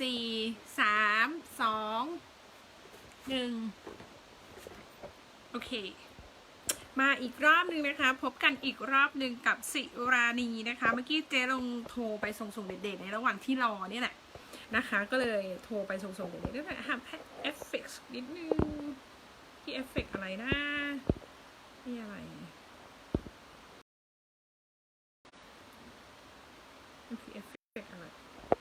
สี่สามสองหนึ่งโอเค มาอีกรอบหนึ่งนะคะ พบกันอีกรอบหนึ่งกับสิรานีนะคะ เมื่อกี้เจ๊ลงโทรไปส่งส่งเด็กๆในระหว่างที่รอเนี่ยแหละนะคะ ก็เลยโทรไปส่งส่งเด็กๆด้วยนะทำเอฟเฟกต์นิดนึงที่เอฟเฟกต์อะไรนะนี่อะไรมันคือเอฟเฟกต์อะไร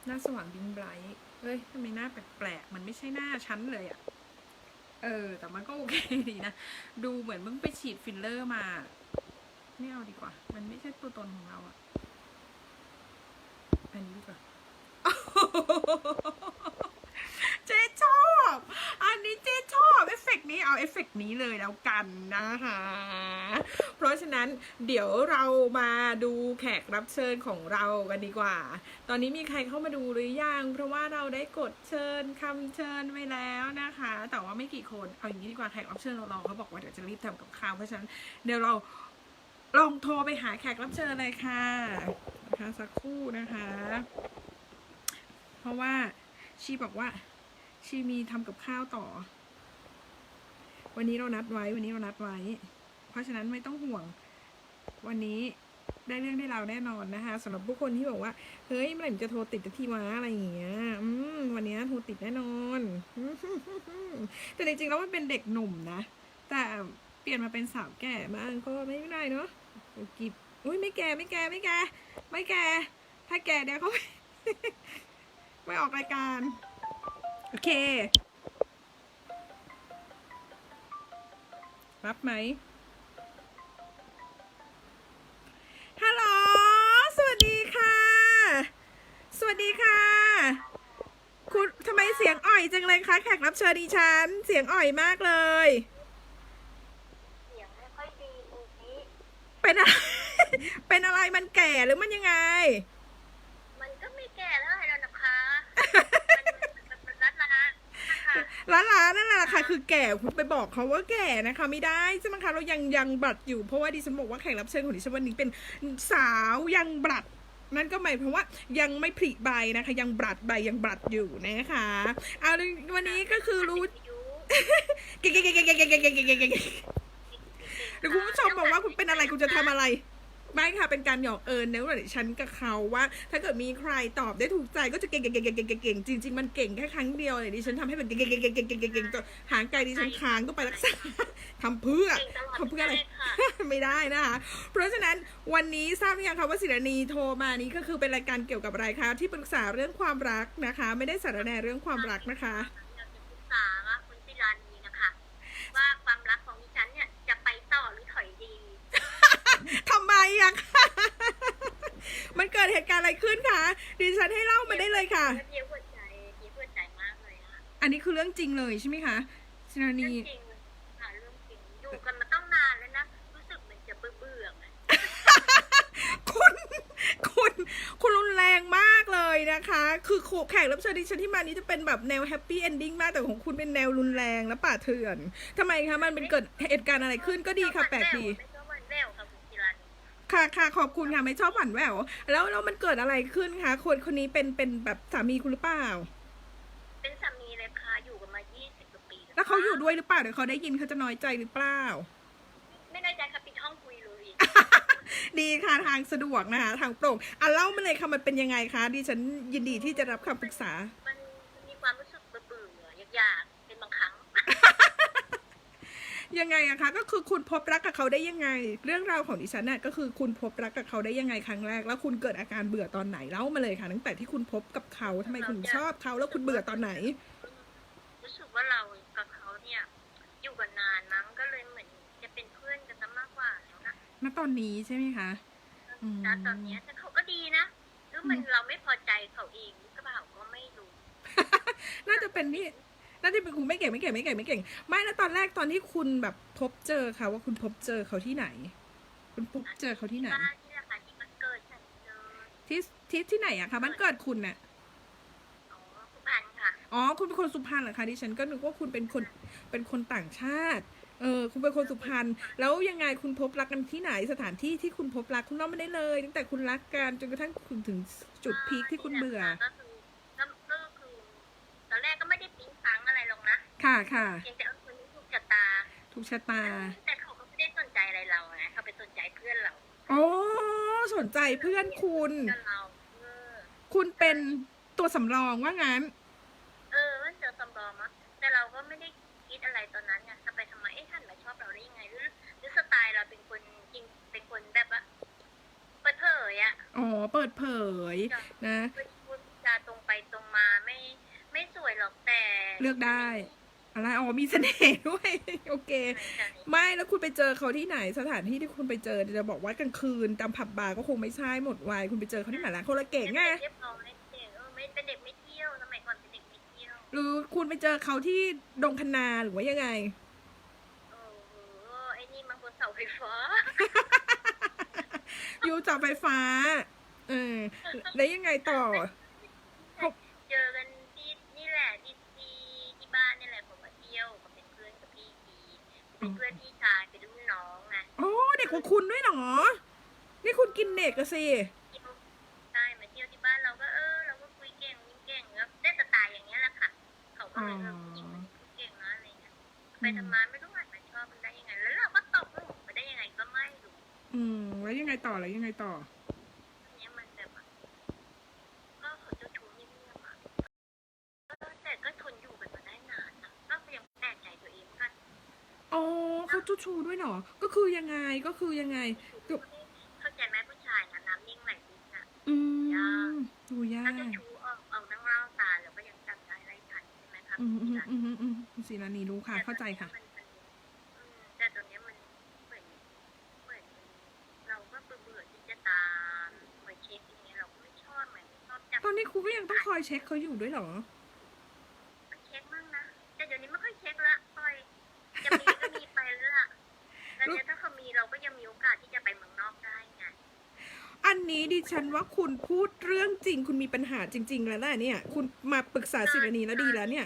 หน้าสว่างบินไบรท์ เฮ้ยทำไมหน้าแปลกๆมันไม่ใช่หน้าฉันเลยอะเออ แต่มันก็โอเคดีนะ ดูเหมือนมึงไปฉีดฟิลเลอร์มาไม่เอาดีกว่า มันไม่ใช่ตัวตนของเราอะอันนี้ดีกว่า เจ๊ชอบ อันนี้เจ๊ชอบ เอฟเอาเอฟเฟกต์นี้เลยแล้วกันนะคะเพราะฉะนั้นเดี๋ยวเรามาดูแขกรับเชิญของเรากันดีกว่า ตอนนี้มีใครเข้ามาดูหรือยัง เพราะว่าเราได้กดเชิญคำเชิญไว้แล้วนะคะ แต่ว่าไม่กี่คนเอาอย่างนี้ดีกว่าแขกรับเชิญเรารอเขาบอกว่าเดี๋ยวจะรีบทำกับข้าวเพราะฉะนั้นเดี๋ยวเราลองโทรไปหาแขกรับเชิญเลยค่ะนะคะสักครู่นะคะ เพราะว่าชีบอกว่าชีมีทำกับข้าวต่อ วันนี้เรานัดไว้ วันนี้เรานัดไว้ เพราะฉะนั้นไม่ต้องห่วง วันนี้ได้เรื่องได้ราวแน่นอนนะคะสำหรับผู้คนที่บอกว่า เฮ้ยเมื่อไหร่มันจะโทรติดจะทีมาอะไรอย่างเงี้ยอืมวันนี้โทรติดแน่นอน แต่จริงๆแล้วมันเป็นเด็กหนุ่มนะ แต่เปลี่ยนมาเป็นสาวแก่มางก็ไม่ได้เนาะกิบอุ้ยไม่แก่ไม่แก่ไม่แก่ไม่แก่ถ้าแก่เดี๋ยวเขาไม่ออกรายการ โอเค รับไหมฮัลโหล สวัสดีค่ะ สวัสดีค่ะ คุณทำไมเสียงอ่อยจังเลยคะ แขกรับเชิญดิฉัน เสียงอ่อยมากเลย เสียงไม่ค่อยดีตรงนี้เป็นอะไร เป็นอะไรมันแก่หรือมันยังไงมันก็ไม่แก่แล้วแล้วนะคะ มันมันรัดมานะ นะคะร้านร้านั่นแหละค่ะ คือแก่คุณไปบอกเขาว่าแก่นะคะ ไม่ได้ใช่ไหมคะเรายังยังบลัดอยู่เพราะว่าดิฉันบอกว่าแขกรับเชิญของดิฉันวันนี้เป็นสาวยังบลัดนั่นก็หมายความว่ายังไม่ผลิใบนะคะ ยังบลัดใบยังบลัดอยู่นะคะเอาวันนี้ก็คือรู้อายุเก่งเก่งเก่งเก่งเก่งเก่งเก่งเก่งเก่งเก่งหรือคุณผู้ชมบอกว่าคุณเป็นอะไรคุณจะทำอะไร ไม่ค่ะเป็นการหยอกเอิญเนื้อว่าฉันกับเขาว่า ถ้าเกิดมีใครตอบได้ถูกใจก็จะเก่งเก่งเก่งเก่งเก่งจริงๆมันเก่งแค่ครั้งเดียวเลยดิฉันทำให้มันเก่งเก่งเก่งเก่งเก่งเก่งจนหางไกลดิฉันค้างต้องไปรักษาทำเพื่อทำเพื่ออะไรไม่ได้นะคะเพราะฉะนั้นวันนี้ทราบหรือยังคะว่าศิรณีโทรมานี้ก็คือเป็นรายการเกี่ยวกับอะไรคะที่ปรึกษาเรื่องความรักนะคะ ไม่ได้สารแนเรื่องความรักนะคะ เรื่องจริงเลยใช่ไหมคะศิรเรื่ณีองจริงค่ะเรื่องจริงอยู่กันมาต้องนานแล้วนะรู้สึกเหมือนจะเบื่อเบื่อๆไงคุณคุณคุณรุนแรงมากเลยนะคะ คือโขแขกรับเชิญดิฉันที่มานี้จะเป็นแบบแนวแฮปปี้เอนดิ้งมากแต่ของคุณเป็นแนวรุนแรงและป่าเถื่อนทำไมคะมันเป็นเกิดเหตุการณ์อะไรขึ้นก็ดีค่ะแปลกดีไม่ชอบวันแววค่ะคุณศิลานีค่ะค่ะขอบคุณค่ะไม่ชอบหวั่นแหววแล้วแล้วมันเกิดอะไรขึ้นคะคนคนนี้เป็นเป็นแบบสามีคุณหรือเปล่า เป็นสามีเลยค่ะอยู่กันมา 20กว่าปี แล้วเขาอยู่ด้วยหรือเปล่าเดี๋ยวเขาได้ยินเขาจะน้อยใจหรือเปล่า ไม่ได้ใจค่ะปิดห้องคุยเลย ดีค่ะทางสะดวกนะคะทางโปร่งอะเล่ามาเลยค่ะมันเป็นยังไงคะดิฉันยินดีที่จะรับคำปรึกษา มันมีความรู้สึกเบื่อเบื่อๆอยากๆเป็นบางครั้ง ยังไงอะคะก็คือคุณพบรักกับเขาได้ยังไง เรื่องราวของดิฉันน่ะก็คือคุณพบรักกับเขาได้ยังไงครั้งแรก แล้วคุณเกิดอาการเบื่อตอนไหนเล่ามาเลยค่ะ ตั้งแต่ที่คุณพบกับเขาทำไมคุณชอบเขาแล้วคุณเบื่อตอนไหน รู้สึกว่าเรา ณตอนนี้ใช่ไหมคะอืมณตอนเนี้ยแต่เขาก็ดีนะหรือมันเราไม่พอใจเขาเองหรือเปล่าก็ไม่รู้น่าจะเป็นนี่น่าจะเป็นคุณไม่เก่งไม่เก่งไม่เก่งไม่เก่ง ไม่แล้วตอนแรกตอนที่คุณแบบพบเจอเขาว่าคุณพบเจอเขาที่ไหน คุณพบเจอเขาที่ไหนบ้านที่แหละค่ะที่มันเกิดฉันเจอที่ที่ที่ไหนอะคะบ้านเกิดคุณน่ะอ๋อสุพรรณค่ะอ๋อ คุณเป็นคนสุพรรณเหรอคะดิฉันก็นึกว่าคุณเป็นคนเป็นคนต่างชาติ เออคุณเป็นคนสุพรรณแล้วยังไงคุณพบรักกันที่ไหนสถานที่ที่คุณพบรักคุณเล่าไม่ได้เลย ตั้งแต่คุณรักกันจนกระทั่งคุณถึงจุดพีคที่คุณเบื่อก็คือก็ก็คือค่ะค่ะเพียงแต่ว่าคนที่ถูกชะตาทุกชะตาแต่เขาก็ไม่ได้สนใจอะไรเรานะเขาไปสนใจเพื่อนเราโอ้สนใจเพื่อนคุณเพื่อนเราเออคุณเป็นตัวสำรองว่างั้น เออมันเจอสำรองมั้งแต่เราก็ไม่ได้คิดอะไรตอนนั้นไงทำไปทำ คนจริงเป็นคนแบบว่าเปิดเผยอะอ๋อเปิดเผย นะพูดพูดจาตรงไปตรงมาไม่ ไม่สวยหรอกแต่ เลือกได้ อะไรอ๋อมีเสน่ห์ด้วย โอเค ไม่แล้วคุณไปเจอเขาที่ไหนสถานที่ที่คุณไปเจอจะบอกว่ากลางคืนตามผับบาร์ก็คงไม่ใช่หมดวัยคุณไปเจอเขาที่ไหนล่ะคนละเก่งไงเรียบร้อยเด็กเออไม่เป็นเด็กไม่เที่ยวสมัยก่อนเป็นเด็กไม่เที่ยวหรือคุณไปเจอเขาที่ดงคนาหรือว่ายังไง โอ้โหไอ้นี่มาบนเสา ไฟฟ้าอยู่เสาไฟฟ้า เออ แล้วยังไงต่อ เจอกันที่นี่แหละที่ที่ที่บ้านนี่แหละผมมาเที่ยวก็เป็นเพื่อนกับพี่ทีเป็นเพื่อนพี่ชายเป็นรุ่นน้องไงโอ้เด็กกว่าคุณด้วยเหรอ นี่คุณกินเด็กอะสิเที่ยวใช่มาเที่ยวที่บ้านเราก็เออ เราก็คุยเก่งวิ่งเก่งแล้วได้สไตล์อย่างเงี้ยแหละค่ะ เขาก็เลยเออผู้หญิงคนนี้คุยเก่งนะอะไรเงี้ยไปทำมาไม่รู้ อืม แล้วยังไงต่อแล้วยังไงต่ออันเนี้ยมันแบบว่าก็เขาเจะชู้เงียบๆอะเออแต่ก็ทนอยู่กันมาได้นานนะก็ยังแปลกใจตัวเองกันอ๋อเขาจู้ชูด้วยเหรอ ก็คือยังไงก็คือยังไงเข้าใจไหมผู้ชายนะน้ำนิ่งไหลลึกนะอืมดูยาถ้ากเจะชู้เอาเอานั่งเล่าตาแล้วก็ยังจำได้ไล่ทันใช่ไหมครับอืมอืมอืมอืมอืมคุณศิลานีรู้ค่ะ เข้าใจค่ะ แต่ตอนเนี้ยมันอืมแต่ตอนเนี้ยมันเหมือนเหมือนเราก็เบื่อๆที่จะตามคอยเช็คอย่างเงี้ยเราก็ไม่ชอบเหมือน ชอบจับตอนนี้ครูก็ยังต้องคอยเช็คเขาอยู่ด้วยเหรอ เช็คมั่งนะ แต่เดี๋ยวนี้ไม่ค่อยเช็คละปล่อยจะมีก็มีไปแล้วล่ะแล้วเนี่ยถ้าเขามีเราก็ยังมีโอกาสที่จะไปเมืองนอกได้ไง อันนี้ดิฉันว่าคุณพูดเรื่องจริง คุณมีปัญหาจริง ๆ แล้วนะเนี่ย คุณมาปรึกษาศิลานีแล้วดีแล้วเนี่ย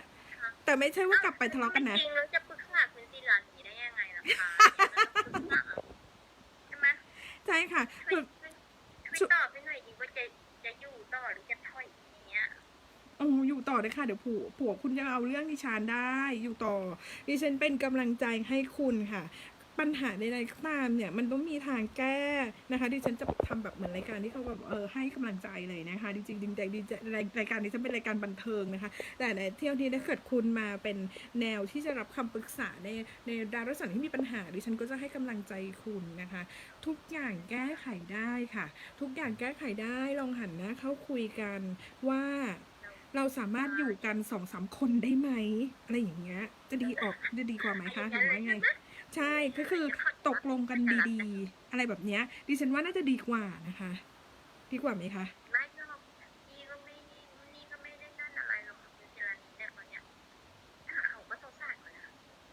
แต่ไม่ใช่ว่ากลับไปทะเลาะกันนะ จริงๆแล้วจะปรึกษาคุณศิลานีได้ยังไงล่ะคะใช่ไหมใช่ค่ะช่คืวยอช่วยตอบให้หน่อยดีว่าจะจะอยู่ต่อหรือจะถอยอย่างเงี้ย โอ้อยู่ต่อเลยค่ะ เดี๋ยวผัวผัวคุณจะเอาเรื่องดิฉันได้ อยู่ต่อ ดิฉันเป็นกำลังใจให้คุณค่ะ ปัญหาใดๆก็ตามเนี่ย มันต้องมีทางแก้นะคะ ดิฉันจะทำแบบเหมือนรายการที่เขาแบบเออให้กำลังใจเลยนะคะ จริงๆจริงๆจริงๆรายรายการนี้จะเป็นรายการบันเทิงนะคะ แต่ในเที่ยวนี้ถ้าเกิดคุณมาเป็นแนวที่จะรับคำปรึกษาในในดาราศาสตร์ที่มีปัญหา ดิฉันก็จะให้กำลังใจคุณนะคะ ทุกอย่างแก้ไขได้ค่ะ ทุกอย่างแก้ไขได้ลองหันหน้าเข้าคุยกันว่า เราสามารถอยู่กันสองสามคนได้ไหมอะไรอย่างเงี้ย จะดีออกจะดีกว่าไหมคะหรือว่าไง ใช่ก็คือตกลงกันดีๆ อะไรแบบเนี้ย ดิฉันว่าน่าจะดีกว่านะคะ ดีกว่าไหมคะไม่หรอกนี่ก็ไม่นี่ก็ไม่ได้นั่นอะไรหรอกค่ะคุณศิลานีแต่ตอนเนี้ยเขาก็สงสารเขานะ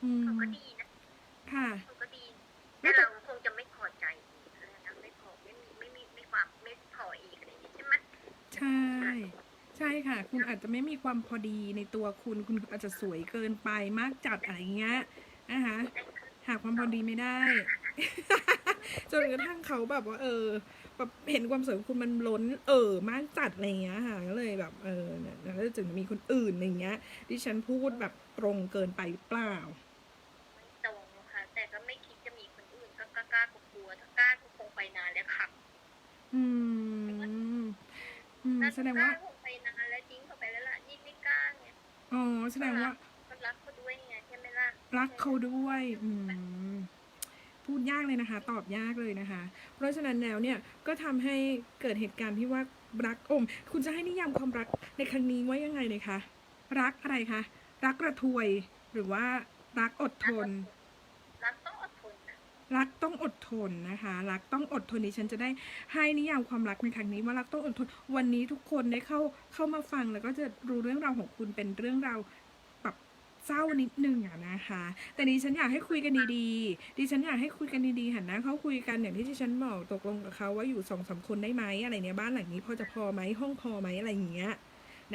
อืมเขาก็ดีนะค่ะเขาก็ดีแต่เราคงจะไม่พอใจอีกแล้วนะไม่พอไม่มีไม่มีไม่ความไม่พออีกอะไรอย่างเงี้ยใช่ไหมใช่ ใช่ค่ะ คุณอาจจะไม่มีความพอดีในตัวคุณ คุณอาจจะสวยเกินไปมากจัดอะไรเงี้ยนะคะหาความพอดีไม่ได้ จนกระทั่งเขาแบบว่าเออแบบเห็นความสวยของคุณมันล้น เออมากจัดอะไรเงี้ยค่ะก็เลยแบบเออเนี่ยแล้วก็จึงมีคนอื่นอะไรเงี้ย ดิฉันพูดแบบตรงเกินไปหรือเปล่าไม่ตรงค่ะแต่ก็ไม่คิดจะมีคนอื่นก็กล้ากล้ากลัวถ้ากล้าก็คงไปนานแล้วค่ะ อืมอืมถ้าแสดงว่า อ๋อแสดงว่ามันรักเขาด้วยไงใช่ไหมล่ะรักเขาด้วย อืมพูดยากเลยนะคะ ตอบยากเลยนะคะ เพราะฉะนั้นแล้วเนี่ยก็ทำให้เกิดเหตุการณ์ที่ว่ารักอม คุณจะให้นิยามความรักในครั้งนี้ว่ายังไงเลยคะ รักอะไรคะ รักระทวยหรือว่ารักอดทน รักต้องอดทนนะ รักต้องอดทนนะคะ รักต้องอดทนดิฉันจะได้ให้นิยามความรักในครั้งนี้ว่ารักต้องอดทน วันนี้ทุกคนได้เข้าเข้ามาฟังแล้วก็จะรู้เรื่องราวของคุณเป็นเรื่องราวแบบเศร้านิดนึงอะนะคะ แต่ดิฉันอยากให้คุยกันดีๆดิฉันอยากให้คุยกันดีๆหันหน้าเข้าคุยกันอย่างที่ดิฉันบอกตกลงกับเขาว่าอยู่สองสามคนได้ไหมอะไรเนี่ยบ้านหลังนี้พอจะพอไหมห้องพอไหมอะไรอย่างเงี้ย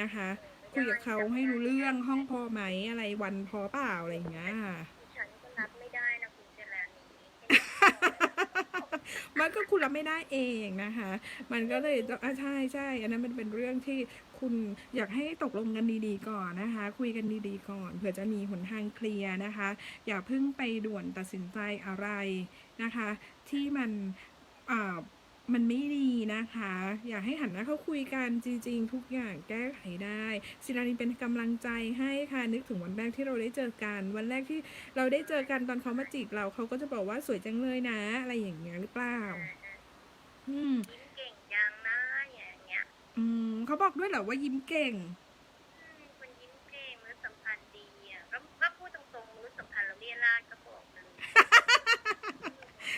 นะคะคุยกับเขาให้รู้เรื่องห้องพอไหมอะไรวันพอเปล่าอะไรอย่างเงี้ยค่ะ ฉันก็รับไม่ได้นะคุณเจริญนี้ มันก็คุณรับไม่ได้เองนะคะ มันก็เลยต้องอะใช่ใช่อันนั้นมันเป็นเรื่องที่คุคุณอยากให้ตกลงกันดีๆก่อนนะคะ คุยกันดีๆก่อน เผื่อจะมีหนทางเคลียร์นะคะ อย่าเพิ่งไปด่วนตัดสินใจอะไรนะคะ ที่มันอ่า มันไม่ดีนะคะ อยากให้หันหน้าเข้าคุยกันจริง ๆ ทุกอย่างแก้ไขได้ศิลานินเป็นกำลังใจให้ค่ะนึกถึงวันแรกที่เราได้เจอกัน วันแรกที่เราได้เจอกันตอนเขามาจีบเราเขาก็จะบอกว่าสวยจังเลยนะ อะไรอย่างเงี้ยหรือเปล่า อืมยิ้มเก่งจังนะอย่างเงี้ย อืมเขาบอกด้วยเหรอว่ายิ้มเก่ง อืมคนยิ้มเก่งมนุษยสัมพันธ์ดีอะก็ก็พูดตรงๆมนุษยสัมพันธ์เราเรียราดก็บอกเลย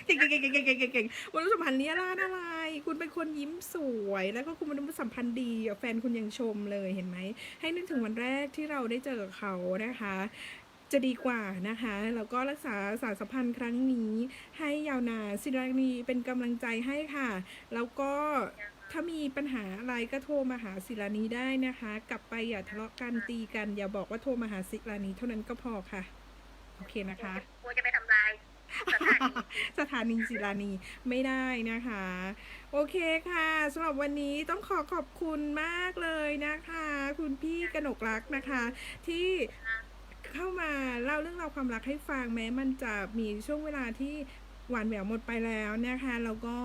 เก่งเก่งเก่งเก่งเก่งเก่งมนุษยสัมพันธ์เนี้ยร้านอะไร คุณเป็นคนยิ้มสวย แล้วก็คุณมนุษยสัมพันธ์ดีแฟนคุณยังชมเลยเห็นไหม ให้นึกถึงวันแรกที่เราได้เจอกับเขานะคะ จะดีกว่านะคะแล้วก็รักษาสารสัมพันธ์ครั้งนี้ ให้ยาวนานศิลานีเป็นกำลังใจให้ค่ะ แล้วก็ถ้ามีปัญหาอะไรก็โทรมาหาศิลานีได้นะคะ กลับไปอย่าทะเลาะกันตีกัน อย่าบอกว่าโทรมาหาศิลานีเท่านั้นก็พอค่ะ โอเคนะคะกลัวจะไปทำลายานีสถานีศิลานีไม่ได้นะคะ โอเคค่ะสำหรับวันนี้ต้องขอขอบคุณมากเลยนะคะ คุณพี่กนกรักนะคะ ที่เข้ามาเล่าเรื่องราวความรักให้ฟังแม้มันจะมีช่วงเวลาที่หวานแหววหมดไปแล้วนะคะ แล้วก็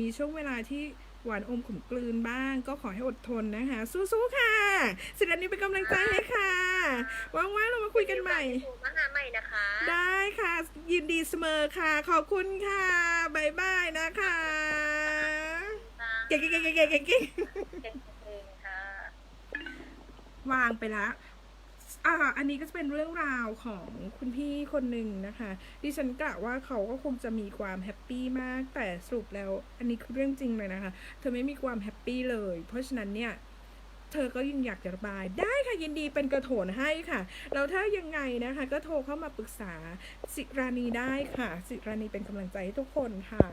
มีช่วงเวลาที่ หวานอมขมกลืนบ้าง ก็ขอให้อดทนนะคะ สู้ๆค่ะศิลานีเป็นกำลังใจให้ค่ะว่างๆเรามาคุยกันใหม่มาหาใหม่นะคะ ได้ค่ะ ยินดีเสมอค่ะ ขอบคุณค่ะบายบายนะคะเก่งเก่งเก่งเก่งเก่งเก่งเก่งเองค่ะวางไปละ อ่าอันนี้ก็จะเป็นเรื่องราวของคุณพี่คนหนึ่งนะคะดิฉันกะว่าเขาก็คงจะมีความแฮปปี้มาก แต่สรุปแล้วอันนี้คือเรื่องจริงเลยนะคะ เธอไม่มีความแฮปปี้เลย เพราะฉะนั้นเนี่ยเธอก็ยังอยากจะระบาย ได้ค่ะยินดีเป็นกระโถนให้ค่ะแล้วถ้ายังไงนะคะ ก็โทรเข้ามาปรึกษาสิรานีได้ค่ะ สิรานีเป็นกำลังใจให้ทุกคนค่ะ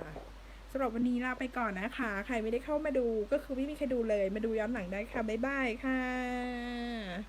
สำหรับวันนี้ลาไปก่อนนะคะ ใครไม่ได้เข้ามาดูก็คือไม่มีใครดูเลย มาดูย้อนหลังได้ค่ะบ๊ายบายค่ะ